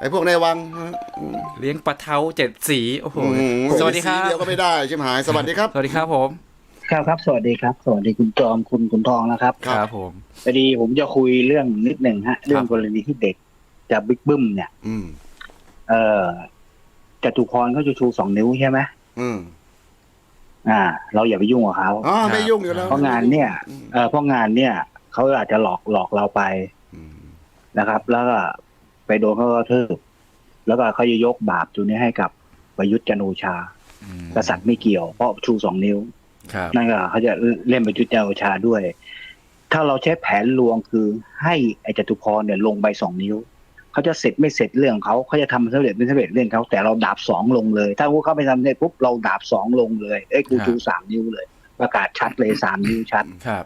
ไอ้พวกในวังอืมเลี้ยงปลาเท้าเจ็ดสีโอ้โหอืมสวัสดีครับสีเดียวก็ไม่ได้ใช่ไหมหายสวัสดีครับสวัสดีครับผมครับครับ สวัสดีครับ สวัสดีคุณจอมคุณคุณทองนะครับครับ ครับผมพอดีผมจะคุยเรื่องนิดหนึ่งฮะ เรื่องกรณีที่เด็กจะบิ๊กบึ้มเนี่ย อืม เอ่อจตุพรเขาจะชูสองนิ้วใช่ไหมอืมอ่า เราอย่าไปยุ่งกับเขาอ๋อไม่ยุ่งอยู่แล้วเพราะงานเนี่ยอืมเอ่อเพราะงานเนี่ยเขาอาจจะหลอกหลอกเราไปอืมนะครับ แล้วก็ ไปโดนเขากระทืบแล้วก็เขาจะยกบาปตัวนี้ให้กับประยุทธ์จันทร์โอชาอืมกษัตริย์ไม่เกี่ยวเพราะชูสองนิ้วครับนั่นก็เขาจะเล่นประยุทธ์จันทร์โอชาด้วย ถ้าเราใช้แผนลวงคือให้ไอ้จตุพรเนี่ยลงใบสองนิ้วเขาจะเสร็จไม่เสร็จเรื่องเขาเขาจะทำสำเร็จไม่สำเร็จเรื่องเขาแต่เราดาบสองลงเลย ถ้าพวกเขาไปทำได้ปุ๊บเราดาบสองลงเลยเอ้ยกูชูสามนิ้วเลย ประกาศชัดเลยสามนิ้วชัดครับ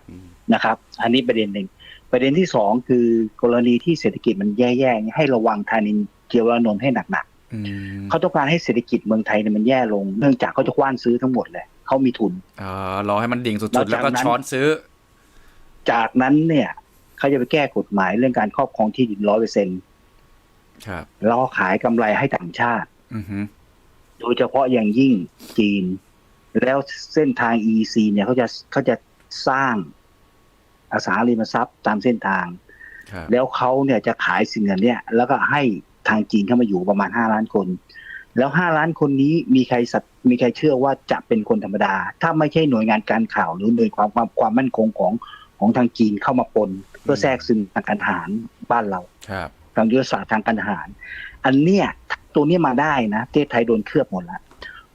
นะครับ อันนี้ประเด็นหนึ่ง ประเด็นที่สองคือกรณีที่เศรษฐกิจมันแย่ๆเนี่ยให้ระวังธานินเจียวรานนท์ให้หนักอืมๆเขาต้องการให้เศรษฐกิจเมืองไทยเนี่ยมันแย่ลง เนื่องจากเขาจะกว้านซื้อทั้งหมดเลยเขามีทุนอ๋อรอให้มันดิ่งสุแล้ดวๆแล้วก็จากนั้นช้อนซื้อ จากนั้นเนี่ยเขาจะไปแก้กฎหมายเรื่องการครอบครองที่ดินร้อยเปอร์เซ็นต์ครับแล้วก็ขายกำไรให้ต่างชาติอือฮึโดยเฉพาะอย่างยิ่งจีน แล้วเส้นทาง EC เนี่ยเขาจะเขาจะสร้าง อสังหาริมทรัพย์ตามเส้นทางครับแล้วเขาเนี่ยจะขายสิ่งเหล่านี้แล้วก็ให้ทางจีนเข้ามาอยู่ประมาณห้าล้านคน แล้วห้าล้านคนนี้มีใครสัตมีใครเชื่อว่าจะเป็นคนธรรมดา ถ้าไม่ใช่หน่วยงานการข่าวหรือหน่วยความความความมั่นคงของของทางจีนเข้ามาปน เพื่อแทรกซึมทางการทหารบ้านเราครับทางยุทธศาสตร์ทางการทหาร อันเนี้ยตัวเนี้ยมาได้นะประเทศไทยโดนเคลือบหมดแล้ว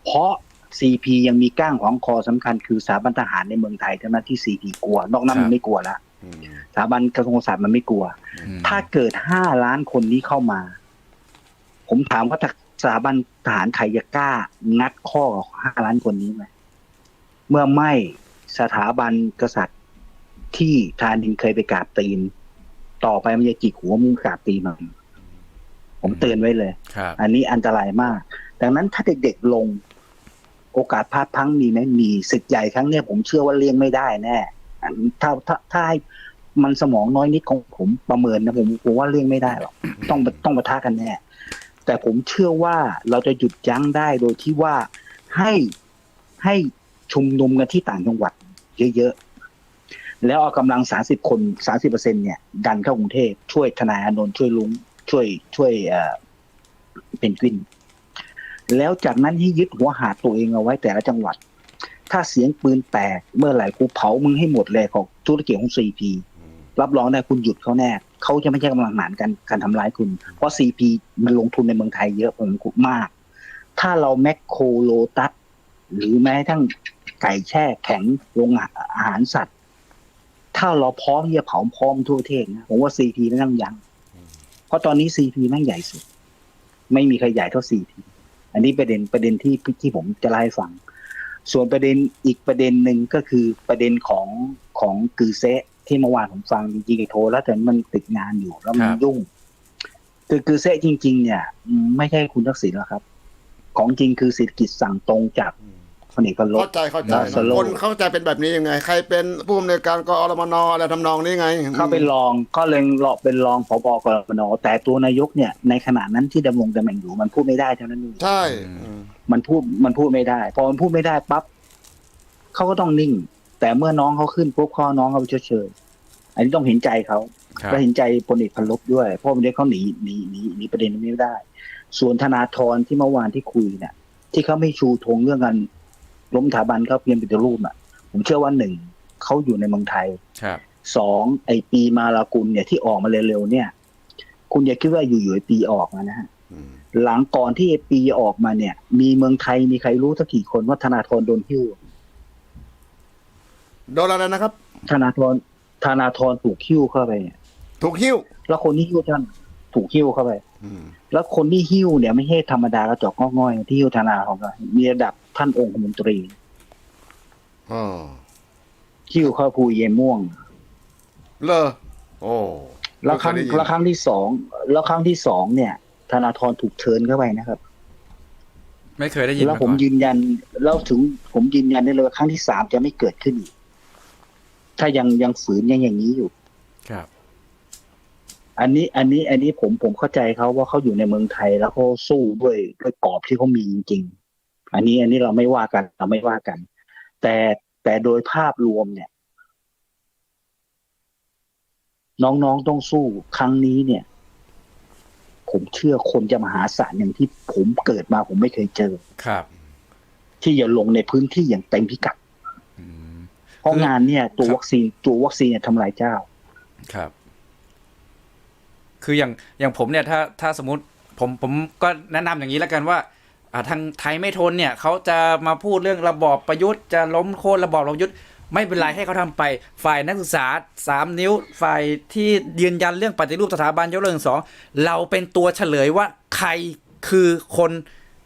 เพราะ CP ยังมีก้างของคอสำคัญคือสถาบันทหารในเมืองไทยเท่านั้นที่ CP กลัว นอกนั้นครัมับนไม่กลัวละอืมสถาบันกระทรวงศาสตร์มันไม่กลัวอืมถ้าเกิดห้าล้านคนนี้เข้ามา ผมถามว่าสถาบันทหารไทยจะกล้า งัดข้อกับห้าล้านคนนี้ไหมเมื่อไม่สถาบันกษัตริย์ที่ทานินเคยไปกราบตีน ต่อไปมันจะจิกหัวมึงกราบตีนมันผมเตือนไว้เลยครับอันนี้อันตรายมาก ดังนั้นถ้าเด็กๆลง โอกาสพลาดพังมีไหมมีศึกใหญ่ครั้งเนี้ยผมเชื่อว่าเลี่ยงไม่ได้แน่ถ้าถ้าถ้าให้มันสมองน้อยนิดของผมประเมินนะผมผมว่าเลี่ยงไม่ได้หรอกต้องต้องประทะกันแน่แต่ผมเชื่อว่าเราจะหยุดยั้งได้โดยที่ว่าให้ให้ชุมนุมกันที่ต่างจังหวัด เยอะๆแล้วเอากำลังสาสิบคนสาสิบเปอร์เซ็นเนี่ยดันเข้ากรุงเทพช่วยทนายอานนท์ช่วยลุงช่วยช่วยเอ่อเป็นกวิน แล้วจากนั้นให้ยึดหัวหาดตัวเองเอาไว้แต่ละจังหวัด ถ้าเสียงปืนแตกเมื่อไหร่กูเผามึงให้หมดเลยของธุรกิจของซีพีรับรองได้คุณหยุดเขาแน่เขาจะไม่ใช่กำลังหารกันการทำร้ายคุณ เพราะซีพีมันลงทุนในเมืองไทยเยอะผมมาก ถ้าเราแมคโครโลตัสหรือแม้ทั่งไก่แช่แข็งโรงอาหารสัตว์ ถ้าเราพร้อมที่จะเผาพร้อมทั่วประเทศนะผมว่าซีพีไม่ต้องยังเพราะตอนนี้ซีพีแม่งใหญ่สุด ไม่มีใครใหญ่เท่าซีพี อันนี้ประเด็นประเด็นที่ที่ผมจะเล่าให้ฟัง ส่วนประเด็นอีกประเด็นหนึ่งก็คือประเด็นของของกือเซะที่เมื่อวานผมฟังจริงๆโทรแล้วแต่มันติดงานอยู่แล้วมันยุ่ง คือกือเซะจริง ๆ เนี่ยอืมไม่ใช่คุณทักษิณหรอกครับ ของจริงคือเศรษฐกิจสั่งตรงจาก พลเอกประลเข้าใจเข้าใจแล้วสโลว์คนเข้าใจเป็นแบบนี้ยังไง ใครเป็นผู้อำนวยการกอรมนอะไรทำนองนี้ไง เข้าเป็นรองก็เลยรอเป็นรองผบกรมนแต่ตัวนายกเนี่ยในขณะนั้นที่ดำรงตำแหน่งอยู่มันพูดไม่ได้เท่านั้นเองใช่มันพูดมันพูดไม่ได้ พอมันพูดไม่ได้ปั๊บเขาก็ต้องนิ่ง แต่เมื่อน้องเขาขึ้นปุ๊บข้อน้องเขาไปเฉยๆอันนี้ต้องเห็นใจเขาครับและเห็นใจพลเอกพันลบด้วย เพราะมันได้เขาหนีหนีหนีหนีประเด็นนี้ไม่ได้ ส่วนธนาธรที่เมื่อวานที่คุยเนี่ยที่เขาไม่ชูธงเรื่องการ ล้มสถาบันเขาเพียงปฏิรูปอะ ผมเชื่อว่าหนึ่งเขาอยู่ในเมืองไทยครับสองไอปีมาลากุลเนี่ยที่ออกมาเร็วๆเนี่ย คุณอย่าคิดว่าอยู่ๆไอปีออกมานะฮะอืมหลังก่อนที่ไอปีออกมาเนี่ย มีเมืองไทยมีใครรู้สักกี่คนว่าธนาธรโดนหิ้วโดนอะไรนะครับ ธนาธรธนาธรถูกหิ้วเข้าไปเนี่ยถูกหิ้ว แล้วคนที่หิ้วท่านถูกหิ้วเข้าไปอืมแล้วคนที่หิ้วเนี่ยไม่ใช่ธรรมดากระจอกงอกง่อยที่หิ้วธนาของเรามีระดับ ท่านองค์คมนตรีอ๋อหิ้วเข้าภูเยนม่วงเลอโอ้แล้วครั้งไม่เยได้ยินแล้วครั้งที่สองแล้วครั้งที่สองเนี่ยธนาธรถูกเชิญเข้าไปนะครับ ไม่เคยได้ยินแล้วมาผก่มอนยืนยันแล้วถึงผมยืนยันได้เลยว่าครั้งที่สามจะไม่เกิดขึ้นอีกถ้ายังยังฝืนยังอย่างนี้อยู่ ครับ อันนี้อันนี้อันนี้ผมผมเข้าใจเขาว่าเขาอยู่ในเมืองไทยแล้วเขาสู้ด้วยด้วยกรอบที่เขามีจริงๆ อันนี้อันนี้เราไม่ว่ากัน เราไม่ว่ากัน แต่แต่โดยภาพรวมเนี่ย น้องๆต้องสู้ครั้งนี้เนี่ย ผมเชื่อคนจะมหาศาลอย่างที่ผมเกิดมาผมไม่เคยเจอครับ ที่จะลงในพื้นที่อย่างเต็มพิกัดอืมเพราะงานเนี่ย ตัวครับวัคซีนตัววัคซีนเนี่ยทำลายเจ้า ครับ คืออย่างอย่างผมเนี่ย ถ้าถ้าสมมติผมผมก็แนะนำอย่างนี้แล้วกันว่า อ่าทางไทยไม่ทนเนี่ยเขาจะมาพูดเรื่องระบอบประยุทธ์จะล้มโค่นระบอบประยุทธ์ไม่เป็นไรให้เขาทำไปฝ่ายนักศึกษาสามนิ้วฝ่ายที่ยืนยันเรื่องปฏิรูปสถาบันยกเลิกสองเราเป็นตัวเฉลยว่าใครคือคน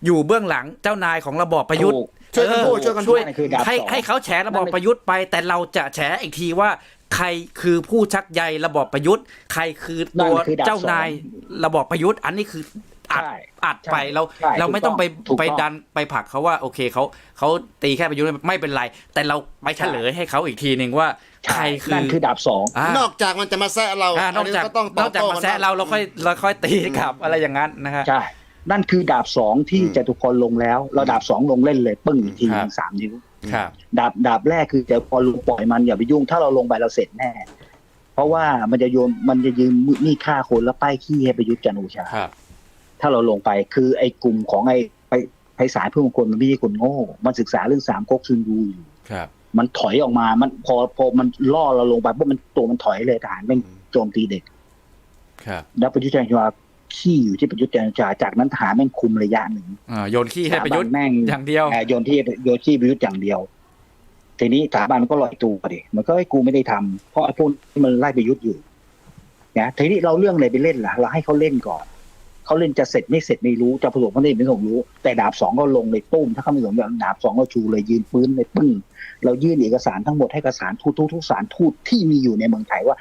อยู่เบื้องหลังเจ้านายของระบอบประยุทธ์ถูกช่วยกันพูดเออช่วยกันช่พูวดยคือดาบให้สองให้เขาแฉระบอบนั่นเป็นประยุทธ์ไป แต่เราจะแฉอีกทีว่า ใครคือผู้ชักใยระบอบประยุทธ์ ใครคือตัวนั่นคือดาบเจ้านายระบอบประยุทธ์ อันนี้คือ อัดใช่อัดไปใช่เราใช่เราไม่ต้องไปถูกต้องไปดันไปผลักเขาว่า โอเคเขาเขาตีแค่ประยุทธ์ไม่เป็นไร แต่เราไปเฉลยให้เขาอีกทีหนึ่งว่าใครคือนั่นคือดาบสองอ่านอกจากมันจะมาแซะเราอ่านอกจากก็ต้องนอกจากตบโต้มาแซะเราเราค่อยเราค่อยตีกลับอะไรอย่างนั้นนะฮะใช่นั่นคือดาบสองที่อืมจตุพรลงแล้วเราดาบสองลงเล่นเลยปึ้งอีกทีหครันึ่บงสามนิ้วครับดาบดาบแรกคือจตุพรลงปล่อยมันอย่าไปยุ่งถ้าเราลงไปเราเสร็จแน่ เพราะว่ามันจะโยนมันจะยืมนี่ฆ่าคนแล้วป้ายขี้ให้ประยุทธ์จันทร์โอชาครับ ถ้าเราลงไปคือไอ้กลุ่มของไอ้ไปไพศาลเพื่อมงคลมันไม่ใช่คนโง่ มันศึกษาเรื่องสามก๊กซึนยูอยู่ครับ มันถอยออกมา มันพอพอมันล่อเราลงไปปุ๊บมันตัวมันถอยเลยทหารมันโจมตีเด็ก ครับแล้วประยุทธ์จันทร์โอชาขี้อยู่ที่ประยุทธ์จันทร์โอชาจากนั้นทหารแม่งคุมระยะหนึ่งอ่าโยนขี้ให้ประยุทธ์สถาบันแม่งอย่างเดียวอ่าโยนที่โยนที่ประยุทธ์อย่างเดียวทีนี้สถาบันมันก็ลอยตัวดิมันก็ให้กูไม่ได้ทำเพราะไอ้พวกนี้มันไล่ประยุทธ์อยู่นะทีนี้เราเรื่องอะไรไปเล่นล่ะ เราให้เขาเล่นก่อน เขาเล่นจะเสร็จไม่เสร็จไม่รู้จะผสมไม่ได้ไม่ผสมรู้ แต่ดาบสองก็ลงในตุ้ม ถ้าเขาไม่สมดาบสองก็ชูเลยยืนปืนในปึ้ง เรายื่นเอกสารทั้งหมดให้กสารทูตทุกทุกสารทูตที่มีอยู่ในเมืองไทยว่า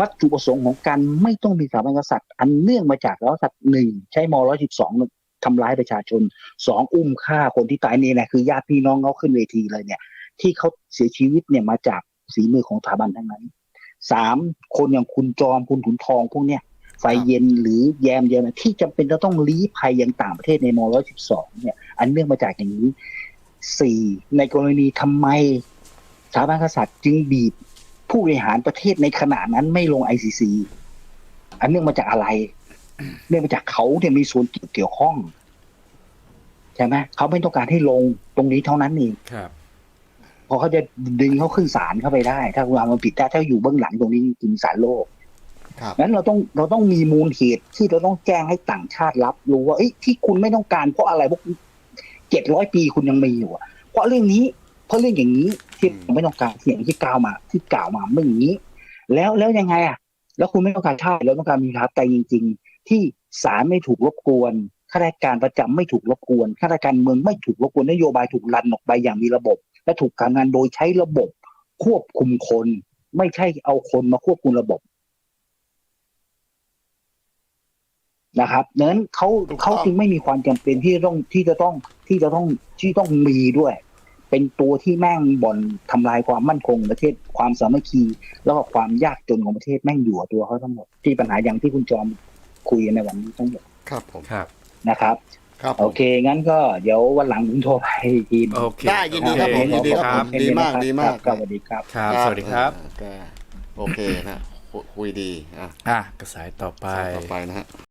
วัตถุประสงค์ของการไม่ต้องมีสถาบันกษัตริย์ อันเนื่องมาจากรัฐสัตว์หนึ่งใช้มร้อยสิบสองทำร้ายประชาชนสองอุ้มฆ่าคนที่ตายนี่แหละคือญาติพี่น้องเขาขึ้นเวทีเลยเนี่ย ที่เขาเสียชีวิตเนี่ยมาจากสีมือของสถาบันทั้งนั้นสามคนอย่างคุณจอมคุณขุนทองพวกเนี้ย ไฟเย็นหรือแยมเยมที่จำเป็นจะต้องลี้ภัยยังต่างประเทศในมร้อยสิบสองเนี่ย อันเนื่องมาจากอย่างนี้สี่ในกรณีทำไมสถาบันกษัตริย์จึงบีบผู้บริหารประเทศในขณะนั้นไม่ลง ICC อันเนื่องมาจากอะไร เนื่องมาจากเขาเนี่ยมีส่วนเกี่ยวข้องใช่ไหมเขาไม่ต้องการให้ลงตรงนี้เท่านั้นเองครับเพอเขาจะดึงเขาขึ้นศาลเข้าไปได้ ถ้าคุณเอามันผิดได้ถ้าอยู่เบื้องหลังตรงนี้จริงๆศาลโลก ครับงั้นเราต้องเราต้องมีมูลเหตุที่เราต้องแจ้งให้ต่างชาติรับรู้ว่าอ้ที่คุณไม่ต้องการเพราะอะไรพวกเจ็ดร้อยปีคุณยังมีอยู่อะเพราะเรื่องนี้ เพราะเรื่องอย่างนี้ที่ไม่ต้องการเสียงที่กล่าวมา ที่กล่าวมาไม่อย่างนี้ แล้วแล้วยังไงอะ แล้วคุณไม่ต้องการชาติแล้วต้องการมีทัพใจจริง ๆ ที่ศาลไม่ถูกรบกวนข้าราชการประจำไม่ถูกรบกวนข้าราชการเมืองไม่ถูกรบกวนนโยบายถูกรันออกไปอย่างมีระบบ และถูกการงานโดยใช้ระบบควบคุมคน ไม่ใช่เอาคนมาควบคุมระบบ นะครับดังนั้นเขาถูกต้องเขาจึงไม่มีความจำเป็นที่จะต้องที่จะต้องที่จะต้องที่ต้องมีด้วย เป็นตัวที่แม่งบ่อนทำลายความมั่นคงของประเทศความสามัคคี แล้วก็ความยากจนของประเทศแม่งอยู่กับตัวเขาทั้งหมดที่ปัญหาอย่างที่คุณจอมคุยกันในวันนี้ทั้งหมดครับผมครับนะครับครับผมโอเค งั้นก็เดี๋ยววันหลังผมโทรไปอีกทีหนึ่งโอเคได้ยินดีครับผมโอยินดีเครับผมดีมากดีมากครับสวัสดีครับครับ สวัสดีครับอ่าก็โอเคนะคุคุยดีอะอะกระสายต่อไปต่อไปนะฮะ